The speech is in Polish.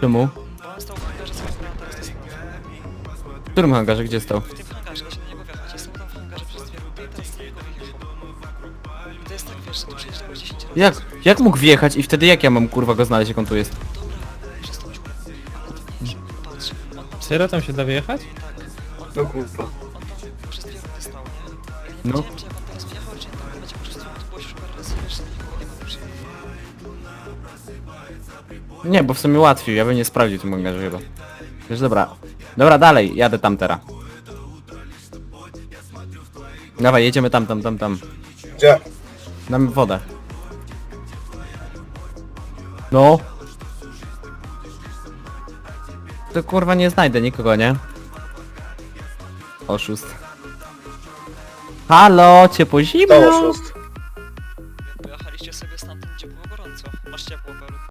Czemu? Bo on stał w hangarze, teraz którym hangarze? Gdzie stał? W tym hangarze, da się na niego wjechać. Jestem tam w hangarze przez dwie rundy i teraz z niego wyjechał. I to jest tak, wiesz, że tu przejeżdżałeś 10 razy. Jak? Jak mógł wjechać i wtedy jak ja mam kurwa go znaleźć jak on tu jest? Dobra, przez tą dziurę. Ale to nie, że patrz. On tam Serio tam się da wyjechać? tak. On No tam, kurwa. on tam przez dwie rundy stał, nie? No. No. Nie wiem, czy jak on teraz wjechał, czy nie, tam będzie po prostu tu było już parę razy, wiesz, nikogo nie ma już. Nie, bo w sumie łatwiej, ja bym nie sprawdził tym hangarze chyba. Wiesz, dobra. Dobra, dalej, jadę tam teraz. Dawaj, jedziemy tam, tam, tam, tam. Gdzie? Damy wodę. No. To kurwa nie znajdę nikogo, nie? Oszust. Halo, ciepło To zimno. oszust. Pojechaliście sobie stamtąd, gdzie było gorąco. Masz ciepło.